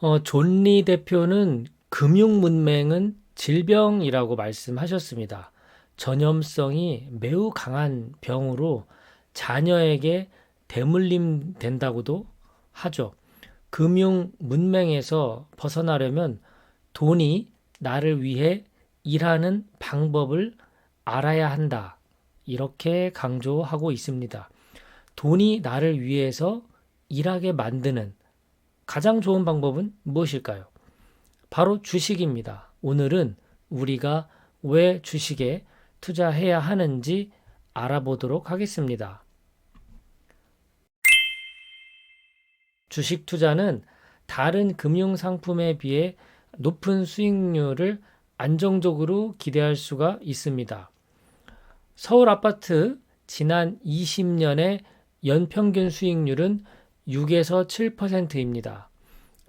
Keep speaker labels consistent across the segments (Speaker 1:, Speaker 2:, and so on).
Speaker 1: 어, 존리 대표는 금융 문맹은 질병이라고 말씀하셨습니다. 전염성이 매우 강한 병으로 자녀에게 대물림 된다고도 하죠. 금융 문맹에서 벗어나려면 돈이 나를 위해 일하는 방법을 알아야 한다. 이렇게 강조하고 있습니다. 돈이 나를 위해서 일하게 만드는 가장 좋은 방법은 무엇일까요? 바로 주식입니다. 오늘은 우리가 왜 주식에 투자해야 하는지 알아보도록 하겠습니다. 주식 투자는 다른 금융 상품에 비해 높은 수익률을 안정적으로 기대할 수가 있습니다. 서울 아파트 지난 20년의 연평균 수익률은 6에서 7%입니다.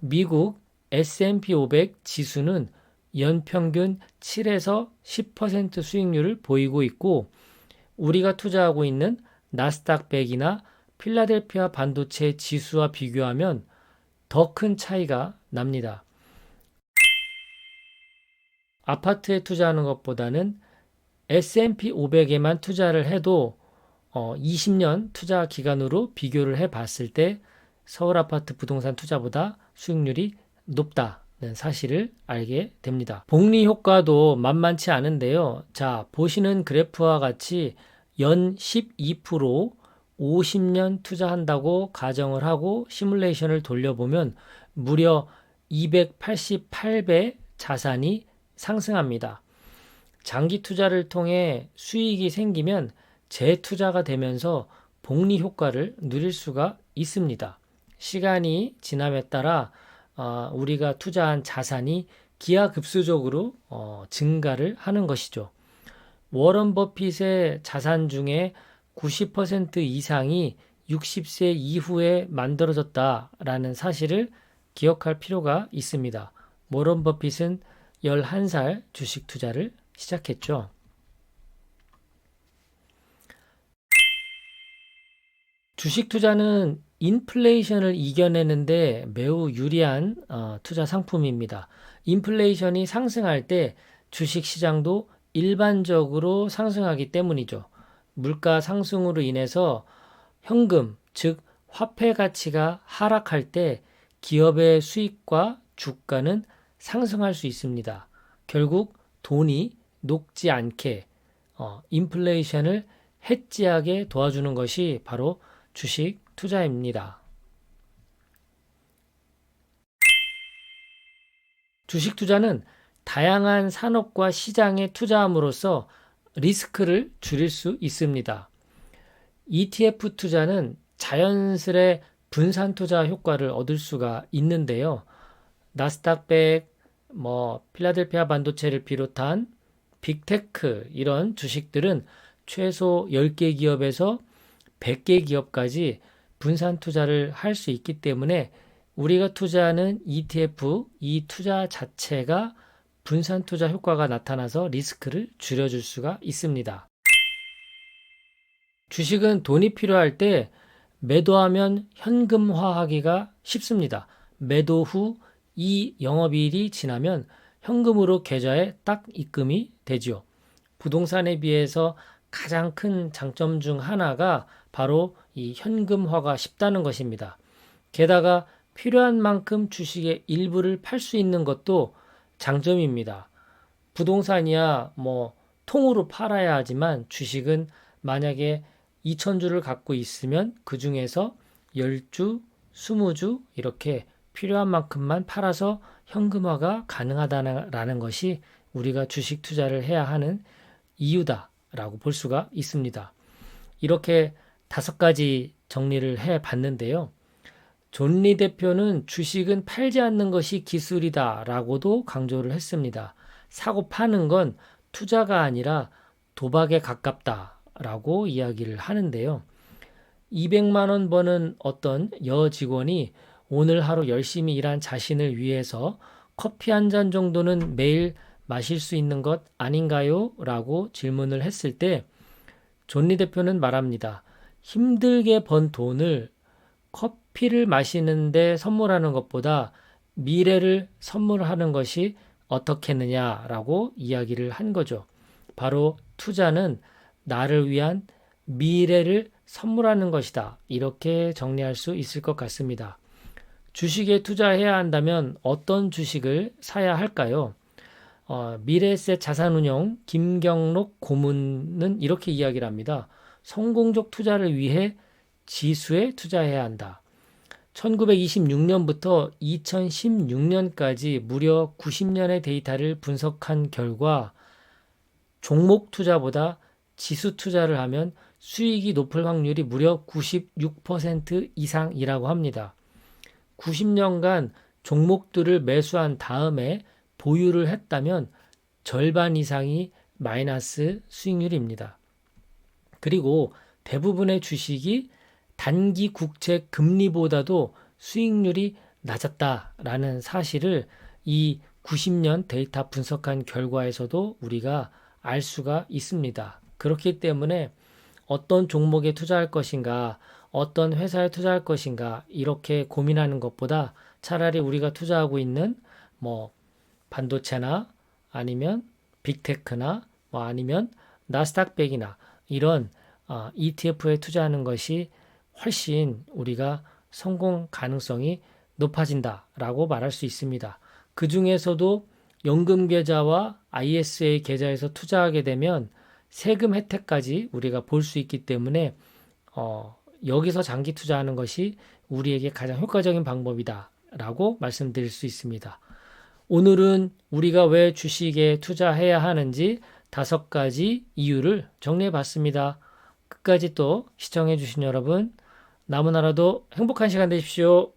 Speaker 1: 미국 S&P 500 지수는 연평균 7에서 10% 수익률을 보이고 있고 우리가 투자하고 있는 나스닥 100이나 필라델피아 반도체 지수와 비교하면 더 큰 차이가 납니다. 아파트에 투자하는 것보다는 S&P 500에만 투자를 해도 어, 20년 투자 기간으로 비교를 해 봤을 때 서울 아파트 부동산 투자보다 수익률이 높다는 사실을 알게 됩니다. 복리 효과도 만만치 않은데요. 자, 보시는 그래프와 같이 연 12% 50년 투자한다고 가정을 하고 시뮬레이션을 돌려보면 무려 288배 자산이 상승합니다. 장기 투자를 통해 수익이 생기면 재투자가 되면서 복리 효과를 누릴 수가 있습니다. 시간이 지남에 따라 어, 우리가 투자한 자산이 기하급수적으로 어, 증가를 하는 것이죠. 워런 버핏의 자산 중에 90% 이상이 60세 이후에 만들어졌다라는 사실을 기억할 필요가 있습니다. 워런 버핏은 11살 주식 투자를 시작했죠. 주식 투자는 인플레이션을 이겨내는데 매우 유리한 어, 투자 상품입니다. 인플레이션이 상승할 때 주식 시장도 일반적으로 상승하기 때문이죠. 물가 상승으로 인해서 현금, 즉 화폐 가치가 하락할 때 기업의 수익과 주가는 상승할 수 있습니다. 결국 돈이 녹지 않게 어, 인플레이션을 해지하게 도와주는 것이 바로 주식 투자입니다. 주식 투자는 다양한 산업과 시장에 투자함으로써 리스크를 줄일 수 있습니다. ETF 투자는 자연스레 분산 투자 효과를 얻을 수가 있는데요. 나스닥 100, 뭐 필라델피아 반도체를 비롯한 빅테크 이런 주식들은 최소 10개 기업에서 100개 기업까지 분산 투자를 할 수 있기 때문에 우리가 투자하는 ETF 이 투자 자체가 분산 투자 효과가 나타나서 리스크를 줄여줄 수가 있습니다. 주식은 돈이 필요할 때 매도하면 현금화하기가 쉽습니다. 매도 후 이 영업일이 지나면 현금으로 계좌에 딱 입금이 되지요. 부동산에 비해서 가장 큰 장점 중 하나가 바로 이 현금화가 쉽다는 것입니다. 게다가 필요한 만큼 주식의 일부를 팔 수 있는 것도 장점입니다. 부동산이야 뭐 통으로 팔아야 하지만 주식은 만약에 2천주를 갖고 있으면 그 중에서 10주, 20주 이렇게 필요한 만큼만 팔아서 현금화가 가능하다는 것이 우리가 주식 투자를 해야 하는 이유다라고 볼 수가 있습니다. 이렇게 다섯 가지 정리를 해 봤는데요. 존리 대표는 주식은 팔지 않는 것이 기술이다 라고도 강조를 했습니다. 사고 파는 건 투자가 아니라 도박에 가깝다 라고 이야기를 하는데요. 200만원 버는 어떤 여 직원이 오늘 하루 열심히 일한 자신을 위해서 커피 한 잔 정도는 매일 마실 수 있는 것 아닌가요? 라고 질문을 했을 때 존리 대표는 말합니다. 힘들게 번 돈을 커피를 마시는데 선물하는 것보다 미래를 선물하는 것이 어떻겠느냐라고 이야기를 한 거죠. 바로 투자는 나를 위한 미래를 선물하는 것이다. 이렇게 정리할 수 있을 것 같습니다. 주식에 투자해야 한다면 어떤 주식을 사야 할까요? 어, 미래에셋 자산운용 김경록 고문은 이렇게 이야기를 합니다. 성공적 투자를 위해 지수에 투자해야 한다. 1926년부터 2016년까지 무려 90년의 데이터를 분석한 결과 종목 투자보다 지수 투자를 하면 수익이 높을 확률이 무려 96% 이상이라고 합니다. 90년간 종목들을 매수한 다음에 보유를 했다면 절반 이상이 마이너스 수익률입니다. 그리고 대부분의 주식이 단기 국채 금리보다도 수익률이 낮았다라는 사실을 이 90년 데이터 분석한 결과에서도 우리가 알 수가 있습니다. 그렇기 때문에 어떤 종목에 투자할 것인가, 어떤 회사에 투자할 것인가, 이렇게 고민하는 것보다 차라리 우리가 투자하고 있는 뭐 반도체나 아니면 빅테크나 뭐 아니면 나스닥백이나 이런 어, ETF에 투자하는 것이 훨씬 우리가 성공 가능성이 높아진다라고 말할 수 있습니다. 그 중에서도 연금 계좌와 ISA 계좌에서 투자하게 되면 세금 혜택까지 우리가 볼 수 있기 때문에 어, 여기서 장기 투자하는 것이 우리에게 가장 효과적인 방법이다라고 말씀드릴 수 있습니다. 오늘은 우리가 왜 주식에 투자해야 하는지 다섯 가지 이유를 정리해 봤습니다. 끝까지 또 시청해 주신 여러분, 남은 하루도 행복한 시간 되십시오.